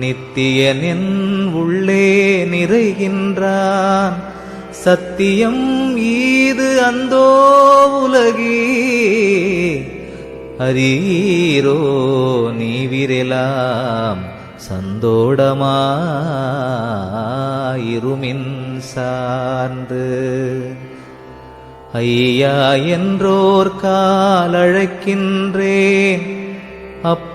நித்தியனின் உள்ளே நிறைகின்றான். சத்தியம் ஈது அந்தோ உலகி. அரீரோ நீவிரெலாம். சந்தோடமாயிருமின் சார்ந்து ஐயா என்றோர் காலழைக்கின்றேன். அப்